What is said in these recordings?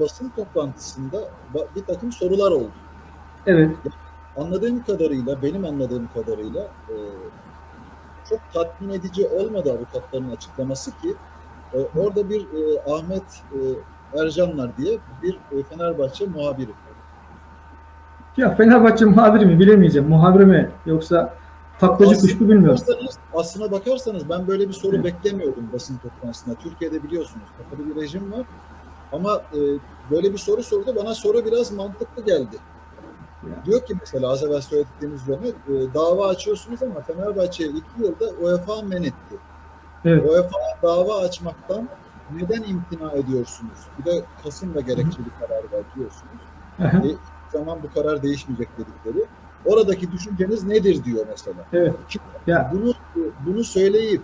basın toplantısında bir takım sorular oldu. Evet. Anladığım kadarıyla, benim anladığım kadarıyla e, çok tatmin edici olmadı avukatların açıklaması ki e, orada bir e, Ahmet e, Ercanlar diye bir e, Fenerbahçe muhabiri. Ya Fenerbahçe muhabiri mi bilemeyeceğim. Muhabiri mi yoksa taklacı kuş mu bilmiyorum. Aslına bakarsanız ben böyle bir soru Evet. beklemiyordum basın toplantısında. Türkiye'de biliyorsunuz kapalı bir rejim var. Ama e, böyle bir soru sordu. Bana soru biraz mantıklı geldi. Ya. Diyor ki mesela az evvel söylediğiniz üzerine e, dava açıyorsunuz ama Fenerbahçe'ye iki yılda UEFA men etti. Evet. UEFA'ya dava açmaktan neden imtina ediyorsunuz? Bir de Kasım'da gerekçeli karar var diyorsunuz. Aha, E, zaman bu karar değişmeyecek dedikleri. Oradaki düşünceniz nedir diyor mesela. Evet. Ya bunu bunu söyleyip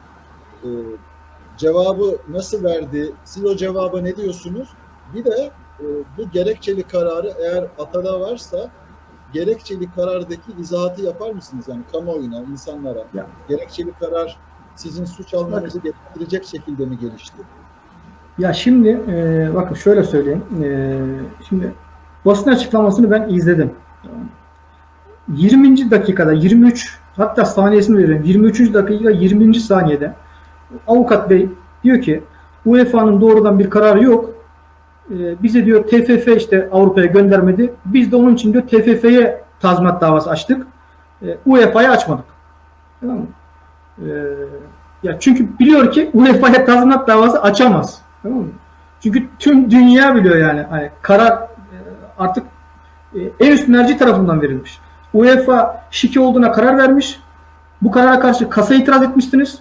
e, cevabı nasıl verdi? Siz o cevaba ne diyorsunuz? Bir de e, bu gerekçeli kararı eğer atada varsa gerekçeli karardaki izahatı yapar mısınız? Yani kamuoyuna, insanlara. Ya. Gerekçeli karar sizin suç almanızı gerektirecek şekilde mi gelişti? Ya şimdi e, bakın şöyle söyleyeyim. E, şimdi basın açıklamasını ben izledim. 20. dakikada 23 hatta saniyesini veriyorum. 23. dakika 20. saniyede avukat bey diyor ki UEFA'nın doğrudan bir kararı yok. E, bize diyor TFF işte Avrupa'ya göndermedi. Biz de onun için diyor TFF'ye tazminat davası açtık. E, UEFA'ya açmadık. Tamam? E, ya çünkü biliyor ki UEFA'ya tazminat davası açamaz. Tamam mı? Çünkü tüm dünya biliyor yani. Hani karar e, artık e, en üst merci tarafından verilmiş. UEFA şike olduğuna karar vermiş. Bu karara karşı kasa itiraz etmişsiniz.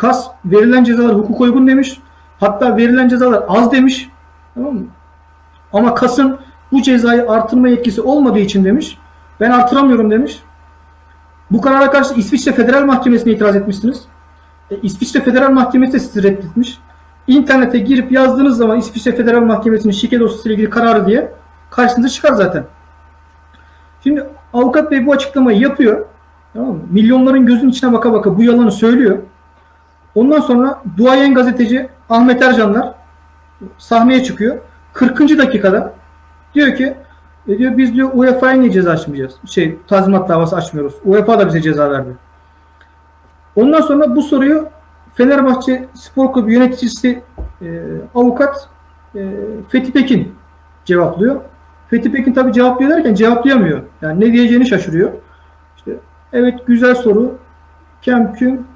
Kas verilen cezalar hukuk uygun demiş. Hatta verilen cezalar az demiş. Tamam mı? Ama kasın bu cezayı artırma yetkisi olmadığı için demiş. Ben artıramıyorum demiş. Bu karara karşı İsviçre Federal Mahkemesi'ne itiraz etmişsiniz. E, İsviçre Federal Mahkemesi de sizi reddetmiş. İnternete girip yazdığınız zaman İsviçre Federal Mahkemesi'nin şike dosyası ile ilgili kararı diye karşınıza çıkar zaten. Şimdi avukat bey bu açıklamayı yapıyor. Tamam mı? Milyonların gözünün içine baka baka bu yalanı söylüyor. Ondan sonra duayen gazeteci Ahmet Ercanlar sahneye çıkıyor. 40. dakikada diyor ki e diyor biz diyor UEFA'ya niye ceza açmayacağız? Şey tazminat davası açmıyoruz. UEFA da bize ceza verdi. Ondan sonra bu soruyu Fenerbahçe Spor Kulübü yöneticisi e, avukat e, Fethi Pekin cevaplıyor. Fethi Pekin tabii cevaplıyor derken cevaplayamıyor. Yani ne diyeceğini şaşırıyor. İşte evet güzel soru. Kem küm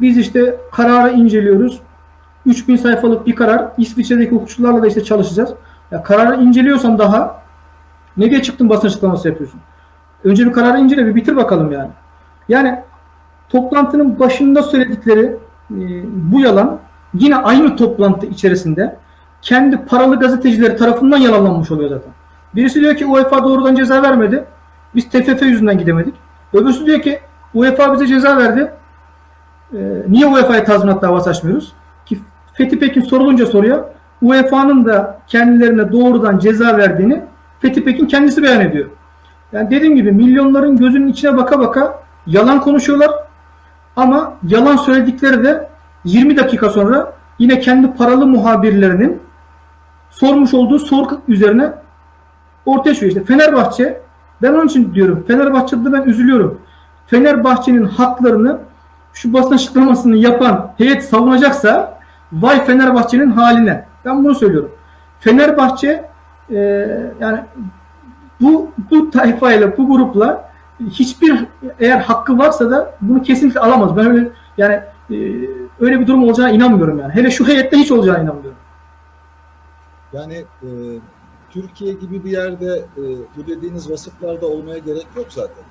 biz işte kararı inceliyoruz. 3000 sayfalık bir karar. İsviçre'deki hukukçularla da işte çalışacağız. Ya kararı inceliyorsan daha ne diye çıktın basın açıklaması yapıyorsun? Önce bir kararı incele bir bitir bakalım yani. Yani toplantının başında söyledikleri e, bu yalan yine aynı toplantı içerisinde kendi paralı gazetecileri tarafından yalanlanmış oluyor zaten. Birisi diyor ki UEFA doğrudan ceza vermedi. Biz TFF yüzünden gidemedik. Öbürsü diyor ki UEFA bize ceza verdi. E, niye UEFA'ya tazminat davası açmıyoruz? Ki Fethi Pekin sorulunca soruyor. UEFA'nın da kendilerine doğrudan ceza verdiğini Fethi Pekin kendisi beyan ediyor. Yani dediğim gibi milyonların gözünün içine baka baka yalan konuşuyorlar. Ama yalan söyledikleri de 20 dakika sonra yine kendi paralı muhabirlerinin sormuş olduğu soru üzerine ortaya çıkıyor. İşte Fenerbahçe ben onun için diyorum Fenerbahçe'de ben üzülüyorum. Fenerbahçe'nin haklarını şu basın açıklamasını yapan heyet savunacaksa vay Fenerbahçe'nin haline. Ben bunu söylüyorum. Fenerbahçe e, yani bu bu tayfayla bu grupla hiçbir eğer hakkı varsa da bunu kesinlikle alamaz. Ben öyle yani e, öyle bir durum olacağına inanmıyorum yani. Hele şu heyette hiç olacağına inanmıyorum. Yani e, Türkiye gibi bir yerde e, bu dediğiniz vasıflarda olmaya gerek yok zaten.